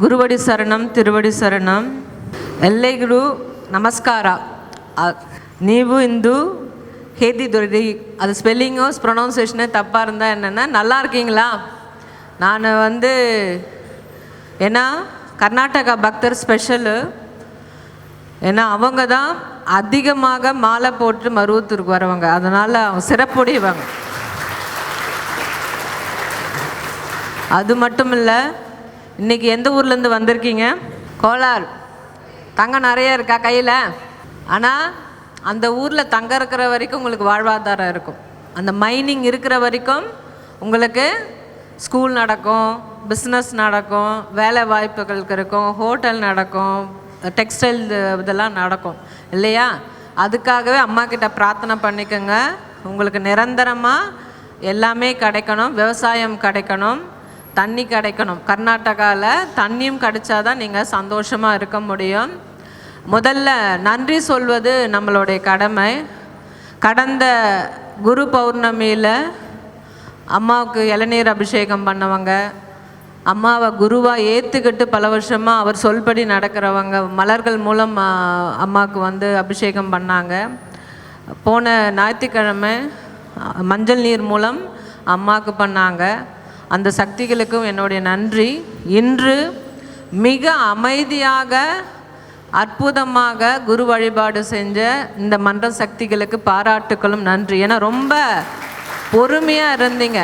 ಗುರುವಡಿ ಶರಣಂ ತಿರುವಡಿ ಶರಣಂ ಎಲ್ಲರಿಗೂ ನಮಸ್ಕಾರ ಅ- ನೀವು ಇಂದು ಹೇದಿದ್ದು அது ஸ்பெல்லிங்கோ ப்ரொனவுன்சேஷனே தப்பாக இருந்தால் என்னென்னா நல்லா இருக்கீங்களா நான் வந்து ஏன்னா கர்நாடகா பக்தர் ஸ்பெஷலு ஏன்னா அவங்க தான் அதிகமாக மாலை போட்டு மருவத்தூருக்கு வரவங்க அதனால் அவங்க சிறப்புடையவங்க அது மட்டும் இல்லை இன்றைக்கி எந்த ஊர்லேருந்து வந்திருக்கீங்க? கோலார் தங்கம் நிறைய இருக்கா கையில்? ஆனால் அந்த ஊரில் தங்கம் இருக்கிற வரைக்கும் உங்களுக்கு வாழ்வாதாரம் இருக்கும். அந்த மைனிங் இருக்கிற வரைக்கும் உங்களுக்கு ஸ்கூல் நடக்கும் பிஸ்னஸ் நடக்கும் வேலை வாய்ப்புகள் இருக்கும் ஹோட்டல் நடக்கும் டெக்ஸ்டைல் இதெல்லாம் நடக்கும். இல்லையா? அதுக்காகவே அம்மா கிட்ட பிரார்த்தனை பண்ணிக்கோங்க. உங்களுக்கு நிரந்தரமாக எல்லாமே கிடைக்கணும் விவசாயம் கிடைக்கணும். தண்ணி கிடைக்கணும். கர்நாடகாவில் தண்ணியும் கிடைச்சாதான் நீங்கள் சந்தோஷமாக இருக்க முடியும். முதல்ல நன்றி சொல்வது நம்மளுடைய கடமை. கடந்த குரு பௌர்ணமியில் அம்மாவுக்கு இளநீர் அபிஷேகம் பண்ணவங்க அம்மாவை குருவாக ஏற்றுக்கிட்டு பல வருஷமாக அவர் சொல்படி நடக்கிறவங்க மலர்கள் மூலம் அம்மாவுக்கு வந்து அபிஷேகம் பண்ணாங்க. போன ஞாயிற்றுக்கிழமை மஞ்சள் நீர் மூலம் அம்மாவுக்கு பண்ணாங்க. அந்த சக்திகளுக்கும் என்னுடைய நன்றி. இன்று மிக அமைதியாக அற்புதமாக குரு வழிபாடு செஞ்ச இந்த மன்ற சக்திகளுக்கு பாராட்டுக்களும் நன்றி. ஏன்னா ரொம்ப பொறுமையாக இருந்தீங்க.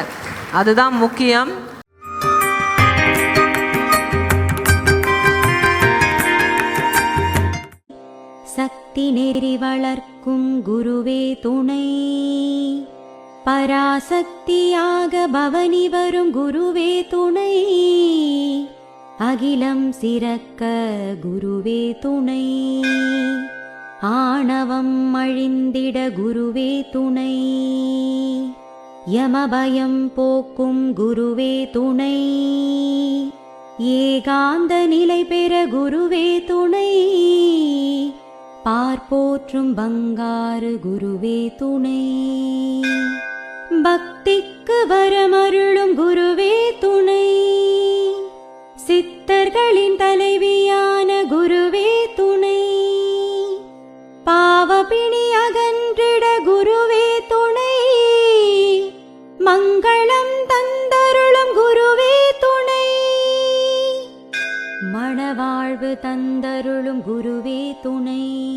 அதுதான் முக்கியம். சக்தி நெறி வளர்க்கும் குருவே துணை. பராசக்தியாக பவனி வரும் குருவே துணை. அகிலம் சிறக்க குருவே துணை. ஆணவம் அழிந்திட குருவே துணை. யமபயம் போக்கும் குருவே துணை. ஏகாந்த நிலை பெற குருவே துணை. பார்ப்போற்றும் பங்காறு குருவே துணை. பக்திக்கு வரமருளும் குருவே துணை. சித்தர்களின் தலைவியான குருவே துணை. பாவபிணி அகன்றிட குருவே துணை. மங்களம் தந்தருளும் குருவே துணை. மணவாழ்வு தந்தருளும் குருவே துணை.